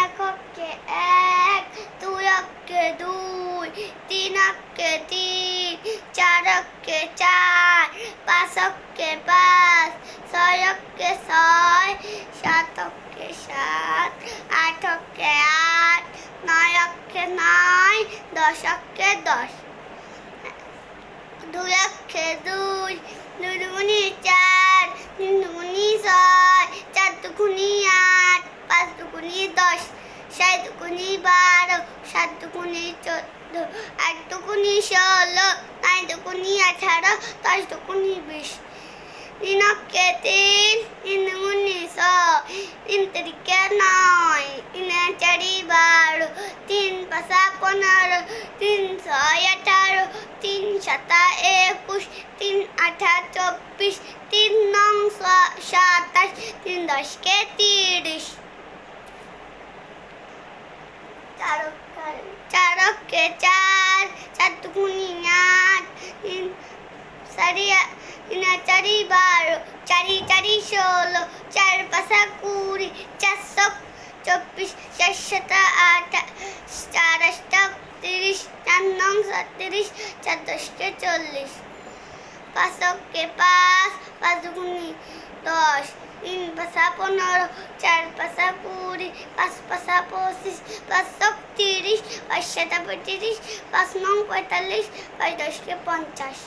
এক অক্ষে এক দুই অক্ষে দুই তিন অক্ষে তিন চার অক্ষে চার পাঁচ অক্ষে পাঁচ ছয় অক্ষে ছয় সাত অক্ষে সাত আট অক্ষে আট নয় অক্ষে নয় দশ অক্ষে দশ দুই অক্ষে দুই দুই চার তিন ছয়, চার দুগুনি আট, পাঁচ দুগুনি দশ, ছয় দুগুনি বারো, সাত দুগুনি চোদ্দ, আট দুগুনি ষোলো, নয় আঠারো, দশ বিশ। তিন তিন তিন ছয়, তিন তিরিকে নয়, তিন চারি বারো, তিন পাঁচা পনেরো, তিন ছয় আঠারো তিন সাতা একুশ তিন আঠা চব্বিশ তিন নং সাতাশ তিন দশকে তিরিশ। চারকে চার চার দুগুনি আট তিন চারি চারি বারো চারি চারি ষোলো চার পাঁচা কুড়ি চারশো চব্বিশ চারশোটা আট নং সাতত্রিশ চার দশকে চল্লিশ। পাঁচকে পাঁচ পাঁচ গুণি দশ। তিন পাঁচা পনেরো, চার পাঁচা কুড়ি, পাঁচ পাঁচা পঁচিশ পাঁচ তিরিশ, পাঁচ সাতা পঁয়ত্রিশ, পাঁচ নং পঁয়তাল্লিশ, পাঁচ দশকে পঞ্চাশ।